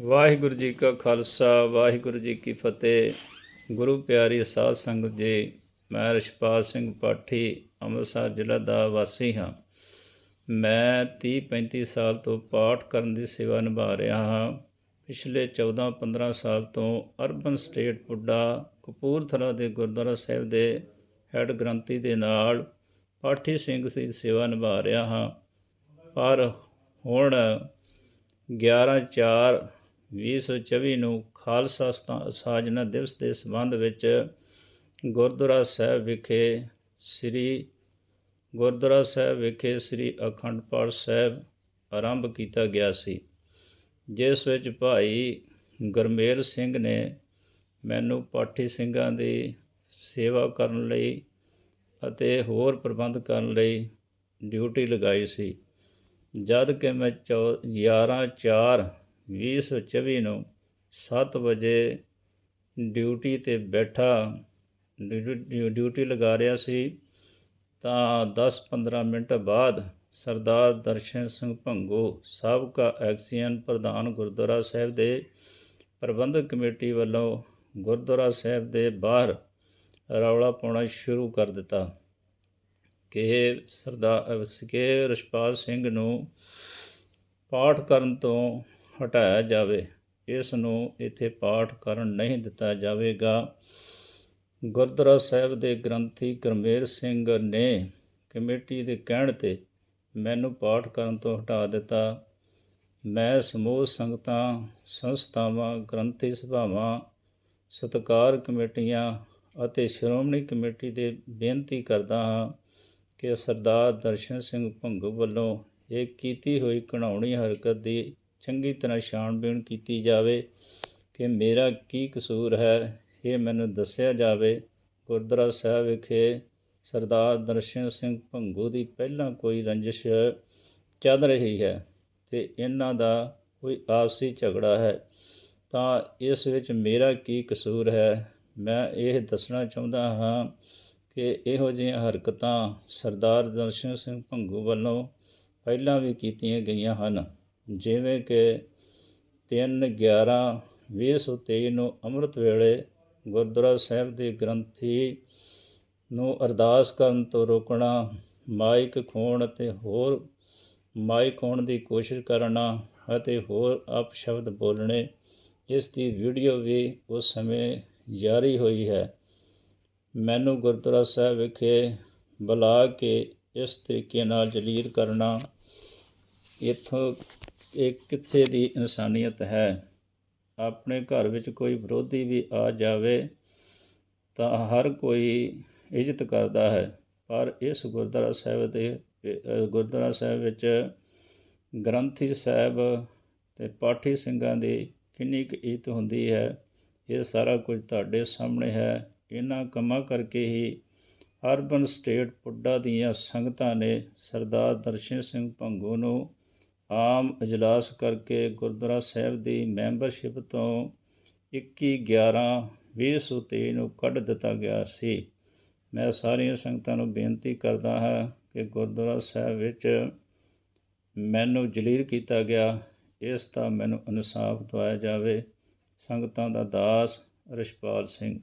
ਵਾਹਿਗੁਰੂ ਜੀ ਕਾ ਖਾਲਸਾ, ਵਾਹਿਗੁਰੂ ਜੀ ਕੀ ਫਤਿਹ। ਗੁਰੂ ਪਿਆਰੀ ਸਾਧ ਸੰਗਤ ਜੀ, ਮੈਂ ਰਿਸ਼ਪਾਲ ਸਿੰਘ ਪਾਠੀ, ਅੰਮ੍ਰਿਤਸਰ ਜ਼ਿਲ੍ਹਾ ਦਾ ਵਾਸੀ ਹਾਂ। ਮੈਂ 30 35 ਸਾਲ ਤੋਂ ਪਾਠ ਕਰਨ ਦੀ ਸੇਵਾ ਨਿਭਾ ਰਿਹਾ ਹਾਂ। ਪਿਛਲੇ 14 15 ਸਾਲ ਤੋਂ ਅਰਬਨ ਸਟੇਟ ਪੁੱਡਾ ਕਪੂਰਥਲਾ ਦੇ ਗੁਰਦੁਆਰਾ ਸਾਹਿਬ ਦੇ ਹੈੱਡ ਗ੍ਰੰਥੀ ਦੇ ਨਾਲ ਪਾਠੀ ਸਿੰਘ ਦੀ ਸੇਵਾ ਨਿਭਾ ਰਿਹਾ ਹਾਂ। ਪਰ ਹੁਣ 11/4 2024 ਨੂੰ ਖਾਲਸਾ ਸਥਾ- ਸਾਜਨਾ ਦਿਵਸ ਦੇ ਸੰਬੰਧ ਵਿੱਚ ਗੁਰਦੁਆਰਾ ਸਾਹਿਬ ਵਿਖੇ ਸ੍ਰੀ ਗੁਰਦੁਆਰਾ ਸਾਹਿਬ ਵਿਖੇ ਸ੍ਰੀ ਅਖੰਡ ਪਾਠ ਸਾਹਿਬ ਆਰੰਭ ਕੀਤਾ ਗਿਆ ਸੀ, ਜਿਸ ਵਿੱਚ ਭਾਈ ਗੁਰਮੇਲ ਸਿੰਘ ਨੇ ਮੈਨੂੰ ਪਾਠੀ ਸਿੰਘਾਂ ਦੀ ਸੇਵਾ ਕਰਨ ਲਈ ਅਤੇ ਹੋਰ ਪ੍ਰਬੰਧ ਕਰਨ ਲਈ ਡਿਊਟੀ ਲਗਾਈ ਸੀ, ਜਦ ਕਿ ਮੈਂ 11 4 2024 ਨੂੰ 7 ਵਜੇ ਡਿਊਟੀ ਤੇ ਬੈਠਾ, ਡਿਊ- ਡਿਊਟੀ ਲਗਾ ਰਿਹਾ ਸੀ, ਤਾਂ 10-15 ਮਿੰਟ ਬਾਅਦ ਸਰਦਾਰ ਦਰਸ਼ਨ ਸਿੰਘ ਭੰਗੂ, ਸਾਬਕਾ ਐਕਸੀਅਨ ਪ੍ਰਧਾਨ ਗੁਰਦੁਆਰਾ ਸਾਹਿਬ ਦੇ ਪ੍ਰਬੰਧਕ ਕਮੇਟੀ ਵੱਲੋਂ ਗੁਰਦੁਆਰਾ ਸਾਹਿਬ ਦੇ ਬਾਹਰ ਰੌਲਾ ਪਾਉਣਾ ਸ਼ੁਰੂ ਕਰ ਦਿੱਤਾ। ਕਿ ਸਰਦਾਰ ਕੇ ਰਛਪਾਲ ਸਿੰਘ ਨੂੰ ਪਾਠ ਕਰਨ ਤੋਂ ਹਟਾਇਆ ਜਾਵੇ। ਇਸ ਨੂੰ ਇੱਥੇ ਪਾਠ ਕਰਨ ਨਹੀਂ ਦਿੱਤਾ ਜਾਵੇਗਾ। ਗੁਰਦੁਆਰਾ ਸਾਹਿਬ ਦੇ ਗ੍ਰੰਥੀ ਗੁਰਮੇਲ ਸਿੰਘ ਨੇ ਕਮੇਟੀ ਦੇ ਕਹਿਣ ਤੇ ਮੈਨੂੰ ਪਾਠ ਕਰਨ ਤੋਂ ਹਟਾ ਦਿੱਤਾ। ਮੈਂ ਸਮੂਹ ਸੰਗਤਾਂ, ਸੰਸਥਾਵਾਂ, ਗ੍ਰੰਥੀ ਸਭਾਵਾਂ, ਸਤਕਾਰ ਕਮੇਟੀਆਂ ਅਤੇ ਸ਼੍ਰੋਮਣੀ ਕਮੇਟੀ ਦੇ ਬੇਨਤੀ ਕਰਦਾ ਹਾਂ ਕਿ ਸਰਦਾਰ ਦਰਸ਼ਨ ਸਿੰਘ ਭੰਗੂ ਵੱਲੋਂ ਇਹ ਕੀਤੀ ਹੋਈ ਘਿਨਾਉਣੀ ਹਰਕਤ ਦੀ ਚੰਗੀ ਤਰ੍ਹਾਂ ਛਾਣਬੀਣ ਕੀਤੀ ਜਾਵੇ ਕਿ ਮੇਰਾ ਕੀ ਕਸੂਰ ਹੈ, ਇਹ ਮੈਨੂੰ ਦੱਸਿਆ ਜਾਵੇ। ਗੁਰਦੁਆਰਾ ਸਾਹਿਬ ਵਿਖੇ ਸਰਦਾਰ ਦਰਸ਼ਨ ਸਿੰਘ ਭੰਗੂ ਦੀ ਪਹਿਲਾਂ ਕੋਈ ਰੰਜਿਸ਼ ਚੱਲ ਰਹੀ ਹੈ ਤੇ ਇਹਨਾਂ ਦਾ ਕੋਈ ਆਪਸੀ ਝਗੜਾ ਹੈ, ਤਾਂ ਇਸ ਵਿੱਚ ਮੇਰਾ ਕੀ ਕਸੂਰ ਹੈ? ਮੈਂ ਇਹ ਦੱਸਣਾ ਚਾਹੁੰਦਾ ਹਾਂ ਕਿ ਇਹੋ ਜਿਹੀਆਂ ਹਰਕਤਾਂ ਸਰਦਾਰ ਦਰਸ਼ਨ ਸਿੰਘ ਭੰਗੂ ਵੱਲੋਂ ਪਹਿਲਾਂ ਵੀ ਕੀਤੀਆਂ ਗਈਆਂ ਹਨ। ਜਿਵੇਂ ਕਿ 3 11 2023 ਨੂੰ ਅੰਮ੍ਰਿਤ ਵੇਲੇ ਗੁਰਦੁਆਰਾ ਸਾਹਿਬ ਦੇ ਗ੍ਰੰਥੀ ਨੂੰ ਅਰਦਾਸ ਕਰਨ ਤੋਂ ਰੋਕਣਾ, ਮਾਈਕ ਖੋਣ ਅਤੇ ਹੋਰ ਮਾਈਕ ਖੋਣ ਦੀ ਕੋਸ਼ਿਸ਼ ਕਰਨਾ ਅਤੇ ਹੋਰ ਅਪਸ਼ਬਦ ਬੋਲਣੇ, ਇਸ ਦੀ ਵੀਡੀਓ ਵੀ ਉਸ ਸਮੇਂ ਜਾਰੀ ਹੋਈ ਹੈ। ਮੈਨੂੰ ਗੁਰਦੁਆਰਾ ਸਾਹਿਬ ਵਿਖੇ ਬੁਲਾ ਕੇ ਇਸ ਤਰੀਕੇ ਨਾਲ ਜਲੀਲ ਕਰਨਾ, ਇੱਥੋਂ ਇਹ ਕਿੱਥੇ ਦੀ ਇਨਸਾਨੀਅਤ ਹੈ? ਆਪਣੇ ਘਰ ਵਿੱਚ ਕੋਈ ਵਿਰੋਧੀ ਵੀ ਆ ਜਾਵੇ ਤਾਂ ਹਰ ਕੋਈ ਇੱਜ਼ਤ ਕਰਦਾ ਹੈ। ਪਰ ਇਸ ਗੁਰਦੁਆਰਾ ਸਾਹਿਬ ਦੇ ਗੁਰਦੁਆਰਾ ਸਾਹਿਬ ਵਿੱਚ ਗ੍ਰੰਥੀ ਸਾਹਿਬ ਤੇ ਪਾਠੀ ਸਿੰਘਾਂ ਦੀ ਕਿੰਨੀ ਕੁ ਇੱਜ਼ਤ ਹੁੰਦੀ ਹੈ, ਇਹ ਸਾਰਾ ਕੁਝ ਤੁਹਾਡੇ ਸਾਹਮਣੇ ਹੈ। ਇਹਨਾਂ ਕੰਮਾਂ ਕਰਕੇ ਹੀ ਅਰਬਨ ਸਟੇਟ ਪੁੱਡਾ ਦੀਆਂ ਸੰਗਤਾਂ ਨੇ ਸਰਦਾਰ ਦਰਸ਼ਨ ਸਿੰਘ ਭੰਗੂ ਨੂੰ ਆਮ ਇਜਲਾਸ ਕਰਕੇ ਗੁਰਦੁਆਰਾ ਸਾਹਿਬ ਦੀ ਮੈਂਬਰਸ਼ਿਪ ਤੋਂ 21 11 2023 ਨੂੰ ਕੱਢ ਦਿੱਤਾ ਗਿਆ ਸੀ। ਮੈਂ ਸਾਰੀਆਂ ਸੰਗਤਾਂ ਨੂੰ ਬੇਨਤੀ ਕਰਦਾ ਹਾਂ ਕਿ ਗੁਰਦੁਆਰਾ ਸਾਹਿਬ ਵਿੱਚ ਮੈਨੂੰ ਜਲੀਲ ਕੀਤਾ ਗਿਆ। ਇਸ ਦਾ ਮੈਨੂੰ ਇਨਸਾਫ ਦਿਵਾਇਆ ਜਾਵੇ। ਸੰਗਤਾਂ ਦਾ ਦਾਸ ਰਿਸ਼ਪਾਲ ਸਿੰਘ।